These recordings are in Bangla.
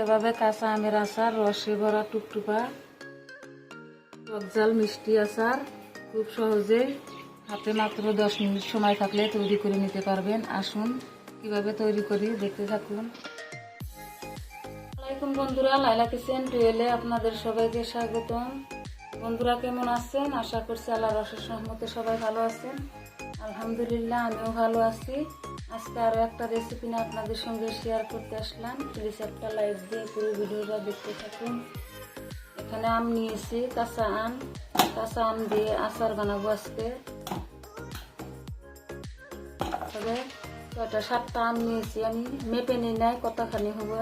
এভাবে কাঁচা আমের আচার, রসে ভরা টুকটুকা। টকজাল মিষ্টি আচার, খুব সহজে হাতে মাত্র দশ মিনিট সময় থাকলে তৈরি করে নিতে পারবেন। আসুন, কীভাবে তৈরি করি দেখতে থাকুন। আসসালামাইকুম বন্ধুরা লাইলা কিচেন টুয়েলে আপনাদের সবাইকে স্বাগতম। বন্ধুরা কেমন আছেন? আশা করছি আল্লাহ রসের সহমতে সবাই ভালো আছেন। আলহামদুলিল্লাহ, আমিও ভালো আছি। আজকে আরও একটা রেসিপি নিয়ে আপনাদের সঙ্গে শেয়ার করতে আসলাম। প্লিজ একটা লাইক দিয়ে পুরো ভিডিওটা দেখতে থাকুন। এখানে আম নিয়েছি, কাঁচা আম। কাঁচা আম দিয়ে আচার বানাবো আজকে। তবে ছয়টা, সাতটা আম নিয়েছি আমি। মেপে নিই নাই, কতখানি হবে।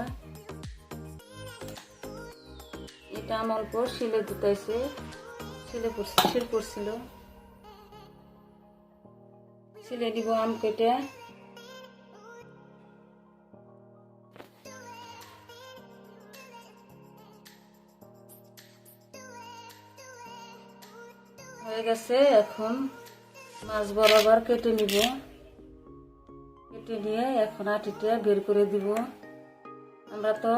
এটা আম অল্প শিলে দুটাইছে শিলে পড়ছে, শিল পড়ছিল। শিলে দিব আম কেটে। হয়ে গেছে, এখন মাছ বরাবর কেটে নিব। কেটে নিয়ে এখন আটিটা বের করে দিব। আমরা তো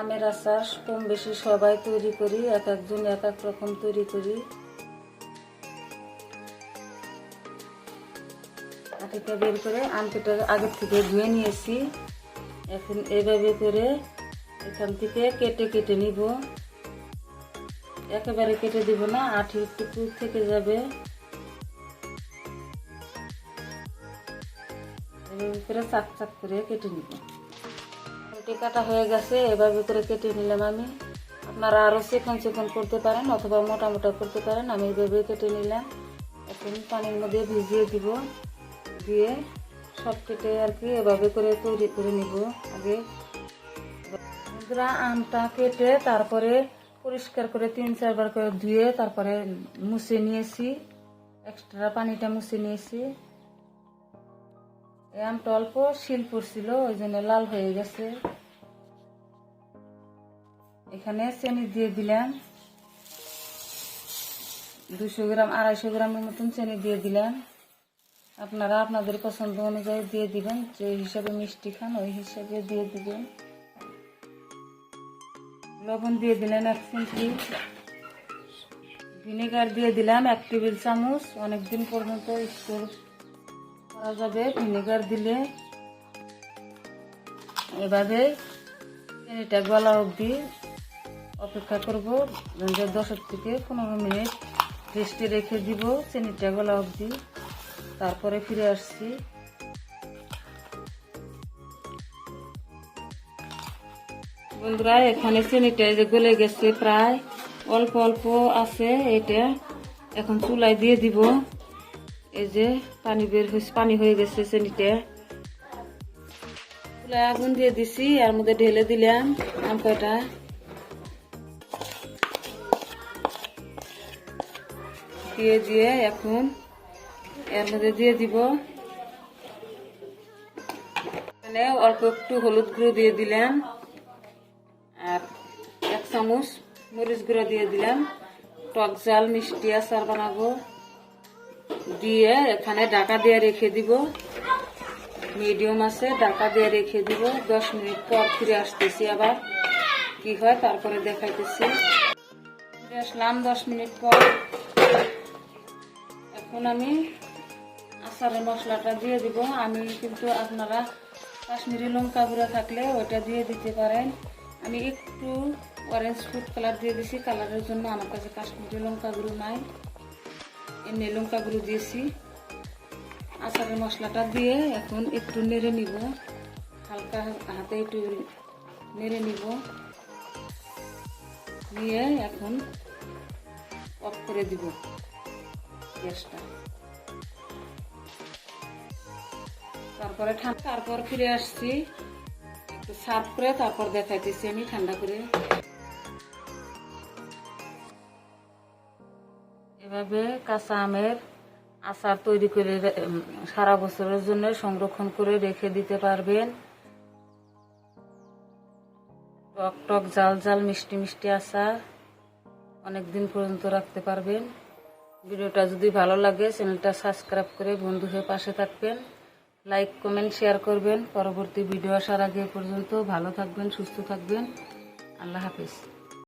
আমের আচার কম বেশি সবাই তৈরি করি, এক একজন এক এক রকম তৈরি করি। আটিটা বের করে আমটা আগে থেকে ধুয়ে নিয়েছি। এখন এভাবে করে এখান থেকে কেটে কেটে নিব। একেবারে কেটে দিব না, আঠি টুকু থেকে যাবে। এভাবে করে চাক চাক করে কেটে নিব। রুটি কাটা হয়ে গেছে এভাবে করে কেটে নিলাম আমি। আপনারা আরও চিকন চিকন করতে পারেন অথবা মোটা মোটা করতে পারেন, আমি এইভাবে কেটে নিলাম। এখন পানির মধ্যে ভিজিয়ে দিব, দিয়ে সব কেটে আর কি এভাবে করে তৈরি করে নিব আগে। আমটা কেটে তারপরে পরিষ্কার করে তিন চারবার করে ধুয়ে তারপরে মুছে নিয়েছি। এক্সট্রা পানিটা মুছে নিয়েছি। আমটা অল্প শিল পড়ছিল ওই জন্য লাল হয়ে গেছে। এখানে চিনি দিয়ে দিলাম। দুশো গ্রাম, আড়াইশো গ্রামের মতন চিনি দিয়ে দিলাম। আপনারা আপনাদের পছন্দ অনুযায়ী দিয়ে দিবেন, যে হিসাবে মিষ্টি খান ওই হিসাবে দিয়ে দিবেন। লবণ দিয়ে দিলেন এক চিমটি। ভিনেগার দিয়ে দিলাম এক টেবিল চামচ। অনেকদিন পর্যন্ত স্টোর করা যাবে। ভিনেগার দিলে এভাবে চিনিটা গলা অবধি অপেক্ষা করব। দশের থেকে পনেরো মিনিট রেস্টে রেখে দিব। চিনিটা গলা অবধি। তারপরে ফিরে আসছি। বন্ধুরা, এখানে চিনিটা যে গলে গেছে প্রায়। অল্প অল্প আছে এটা। এখন চুলায় দিয়ে দিব। এই যে পানি বের হয়েছে, পানি হয়ে গেছে চিনিটা চুলায় আগুন দিয়ে দিছি, আর মধ্যে ঢেলে দিলাম আম কয়টা। দিয়ে দিয়ে এখন এর মধ্যে দিয়ে দিব। এখানে অল্প একটু হলুদ গুঁড়ো দিয়ে দিলাম। চামচ, মরিচ গুঁড়ো দিয়ে দিলাম। টক জাল, মিষ্টি আচার বানাবো। দিয়ে এখানে ডাকা দিয়ে রেখে দিব। মিডিয়াম আছে ডাকা দিয়ে রেখে দিব। দশ মিনিট পর ফিরে আসতেছি আবার। কি হয় তারপরে দেখাইতেছি। ফিরে আসলাম দশ মিনিট পর। এখন আমি আচারের মশলাটা দিয়ে দিব। আমি কিন্তু আপনারা কাশ্মীরি লঙ্কা গুঁড়া থাকলে ওটা দিয়ে দিতে পারেন। আমি একটু অরেঞ্জ ফুড কালার দিয়ে দিছি, কালারের জন্য আমার কাছে কাশ্মীরি লঙ্কা গুঁড়ো নাই। এমনি লঙ্কা গুঁড়ো দিয়েছি। আচারের মশলাটা দিয়ে এখন একটু নেড়ে নিব। হালকা হাতে একটু নেড়ে নিব। নিয়ে এখন অফ করে দিব গ্যাসটা। তারপরে ঠান্ডা তারপর ফিরে আসছি। একটু সার্ভ করে তারপর দেখাইতেছি আমি ঠান্ডা করে। এভাবে কাঁচা আমের আচার তৈরি করে সারা বছরের জন্য সংরক্ষণ করে রেখে দিতে পারবেন। টক টক, জাল জাল, মিষ্টি মিষ্টি আচার অনেক দিন পর্যন্ত রাখতে পারবেন। ভিডিওটা যদি ভালো লাগে, চ্যানেলটা সাবস্ক্রাইব করে বন্ধু হয়ে পাশে থাকবেন। লাইক, কমেন্ট, শেয়ার করবেন। পরবর্তী ভিডিও আসার আগে পর্যন্ত ভালো থাকবেন, সুস্থ থাকবেন। আল্লাহ হাফিজ।